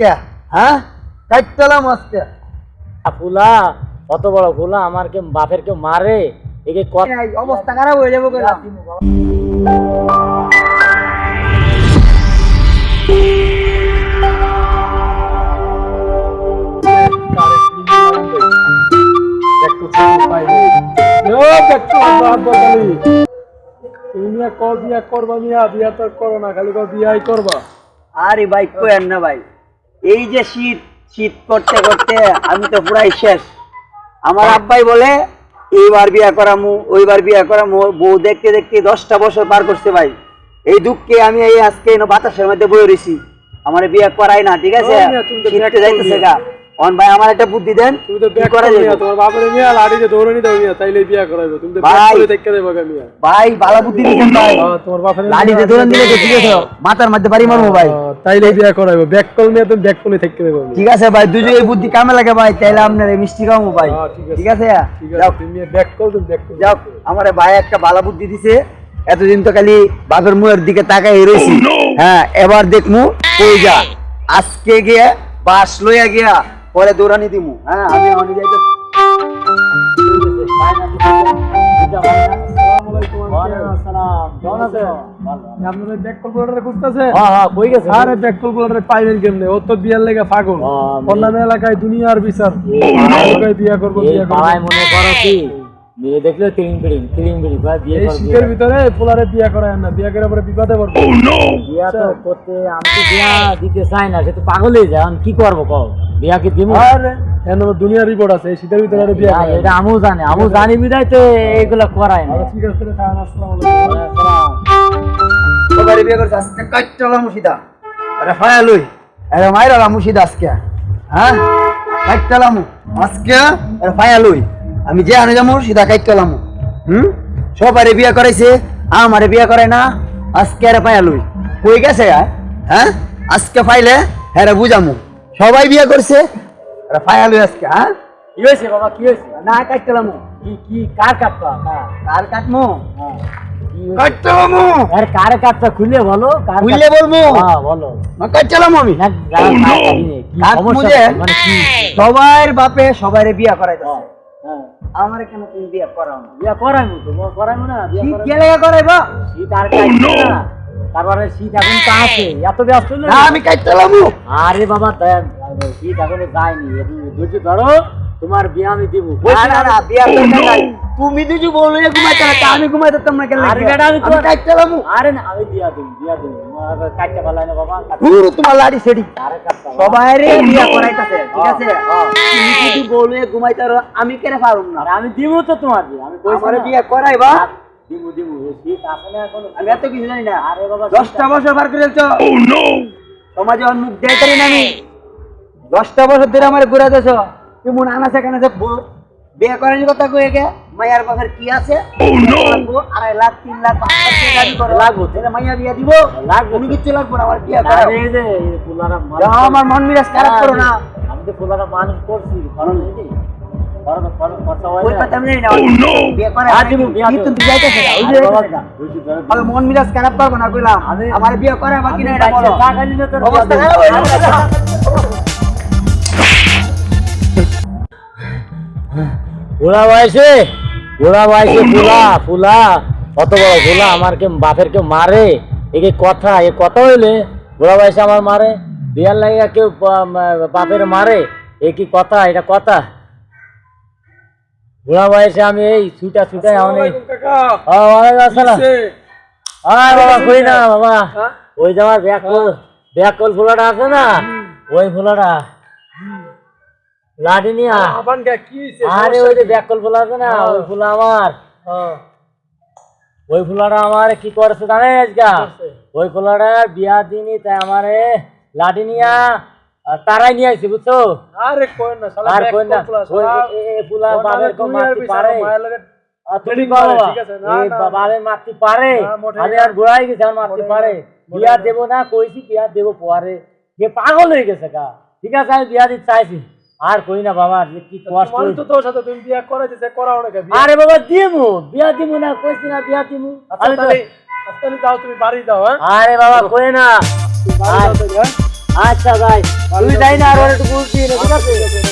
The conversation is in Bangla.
কে হ্যাঁ? কাটতালাম আজকে ফুলা কত বড় ফুলা আমার কে বাপের কেউ মারে। একে অবস্থা খারাপ হয়ে যাব কেন আরে ভাই কোয়েন না ভাই। এই যে শীত শীত করতে করতে আমি তো পুরাই শেষ। আমার আব্বাই বলে এইবার বিয়া করামু ওইবার বিয়া করামু বউ দেখতে দেখতে দশটা বছর পার করছে ভাই। এই দুঃখে আমি এই আজকে বাতাসের মধ্যে বয়ে রয়েছি আমার বিয়া করাই না ঠিক আছে? শীতে যাইতেছে গা। অন ভাই আমার একটা বুদ্ধি দেন। তুমি তো করা যাবে? তোমার বাপের মিয়া লাড়িতে দৌড়ে নিতে মিয়া তাইলে বিয়া করাইবে তুমি তো ভাই। করে দেখতে দেবো গা মিয়া। ভাই ভালো বুদ্ধি ভাই তোমার বাপের লাড়িতে দৌড়ান দিলে তো ঠিক আছে মাথার মধ্যে বাড়ি মারবো ভাই। তাইলে বিয়া করাইবে ব্যাক কল মিয়া তুমি ব্যাক দেখতে দেবো ঠিক আছে ভাই দুজন এই বুদ্ধি কামে লাগে ভাই তাইলে আপনার এই মিষ্টি খাওয়াবো ভাই। ঠিক আছে। ঠিক আছে? ঠিক যাও। তুমি ব্যাক কল তুমি ব্যাক কল যাও আমার ভাই একটা ভালো বুদ্ধি দিছে। এতদিন তো খালি বাপের মুয়ের দিকে তাকাই রয়েছি হ্যাঁ এবার দেখমু কই যা? আজকে গিয়ে বাস লইয়া গিয়া পরে দৌড়ানি দিমু হ্যাঁ? আমি অনেক যাইতে হ্যাঁ হ্যাঁ এলাকায় দুনিয়ার বিচার বিয়া করব বিয়া মনে করো কি মেয়ে দেখলে বা বিয়ে এই শীতের ভিতরে পোলারে বিয়া করায় না বিয়া করে পরে বিপদে পড়বে বিয়া তো করতে আমি বিয়া দিতে চাই না সে তো পাগলই যায় কি করব কও? বিয়া কি দিব আরে এন দুনিয়ার রিপোর্ট আছে এই শীতের ভিতরে আরে বিয়া এটা আমু জানে আমু জানি বিদায় তো এইগুলা করায় না আচ্ছা, ঠিক আছে তাহলে আসসালামু আলাইকুম। সবারই বিয়ে করছে আজকে কাটলাম মুশিদা আরে ফায়া লই আরে মাইরালাম মুশিদা আজকে। হ্যাঁ? কাটলাম আজকে? আরে ফায়া লই আমি যে আনে যাব সিধা কাটলাম হুম? সবারই বিয়ে করাইছে আমারে বিয়া করে না। আজকে আরে ফায়া লই কই গেছে? হ্যাঁ? আজকে ফাইলে হ্যাঁ রে বুঝামু। সবাই বিয়ে করছে? আরে ফায়া লই আজকে হ্যাঁ? কি হয়েছে বাবা কি হয়েছে? না কাটলাম কি কি কার কাটবা কার? কার কাটমু? হ্যাঁ। কি হয়েছে? কাটলাম আরে কার কাটটা খুলে বলো কার বলব হ্যাঁ বলো। কাটলাম আমি। মুজে। মানে সবার বাপে সবারে বিয়া করাইতেছে। হ্যাঁ আমার কেন তুমি বিয়া করাও না। বিয়া করাইমু তো বল করাইমু না বিয়া করাইমু। কে করাইবা তারপরে শীত এখন তো আছে এত ব্যস্ত না আমি কাটতালাম আরে বাবা শীত এখনও যায়নি। ধৈর্য ধরো তোমার বিয়া আমি দিব। না না না বিয়া তুমি দুজু বলো ঘুমাইতে না আমি ঘুমাইতে তোমরা কেন? আরে বেটা আমি তো- কাটতালাম আরে না আমি দিয়া দিব দিয়া দিব। কাটতে পারলাই না বাবা পুরো তোমার লাড়ি সেডি আরে কাটতে সবাই রে বিয়া করাইতাছে ঠিক আছে? হ্যাঁ। তুমি যদি বলো যে ঘুমাইতে আমি কেন পারুম না। আমি দিব তো তোমার বিয়া আমি কইছি। বিয়া করাইবা। দিব দিব শীত আসে না এখন। আমি এত কিছু জানি না। আরে বাবা দশটা বছর পার করে চলছো সমাজে অন্য দেয় করি না আমি। দশটা বছর ধরে আমার ঘুরে দেছ কেমন আনাছে কানাছে বিয়ে করার কথা কয়ে গে। মাইয়ার বাপের কি আছে? লাগবো। আড়াই লাখ তিন লাখ পাঁচ লাখ দাবি। করো লাগবো তাহলে মাইয়া বিয়া দিব। লাগবো কিছু লাগবো না আমার বিয়া না, এই যে ফুলারা আমার মন মিরাজ খারাপ করো না। আমি তো ফুলারা মানুষ করছি। কারণ মন মিরাজ খারাপ করব না কইলাম? আমার বিয়ে করে বাকি আমি না এটা বলো টাকা নিলে তোর অবস্থা খারাপ হয়ে দেবো। বয়সে বুড়া বয়সে ফুলা ফুলা। কত বড় ফুলা আমার কে বাপের কেউ মারে? একে কথা? এ কথা হইলে বুড়া বয়সে আমার মারে? বিয়ার লাগিয়া কেউ বাপের মারে? এ কি কথা? এটা কথা? বুড়া বয়সে আমি এই ছুটা ছুটাই আমি বাবা কই না বাবা? হ্যাঁ? ওই যে আমার ব্যাকল ব্যাকল ফুলাটা আছে না? ওই ফুলাটা। লাঠি নিয়া কি আরে ওই যে ব্যাকল ফুলা আছে না ওই ফুলা আমার। হ্যাঁ। ওই ফুলাটা আমার কি করেছে জানেন আজকা ওই ফুলাটা বিয়া দিনি তাই আমারে লাঠি নিয়া তারাই নিয়ে আইছে বুঝছ? আরে কই না শালা আর কই না ওই এ- ওর বাবের কো মারতে পারে। তুমি করে? না, এই বাবারে মারতে পারে। আমি আর গেছে আর মারতে পারে। বিয়া। দেবো না কইছি বিয়া দেবো পরে। যে পাগল হয়ে গেছে কা ঠিক আছে আমি বিয়া দিতে চাইছি। আর কই না বাবা যে কি কষ্ট তো তোর সাথে তুমি বিয়া করাইতেছে করাও না আরে বাবা দিমু বিয়া দিমু না কইছি না বিয়া দিমু। আচ্ছা, আমি তো তাহলে- আচ্ছা, যাও তুমি বাড়ি যাও হ্যাঁ? আরে বাবা কই না। বাড়ি যাও? আচ্ছা ভাই তুমি যাই না আর একটু বুঝছি ঠিক আছে?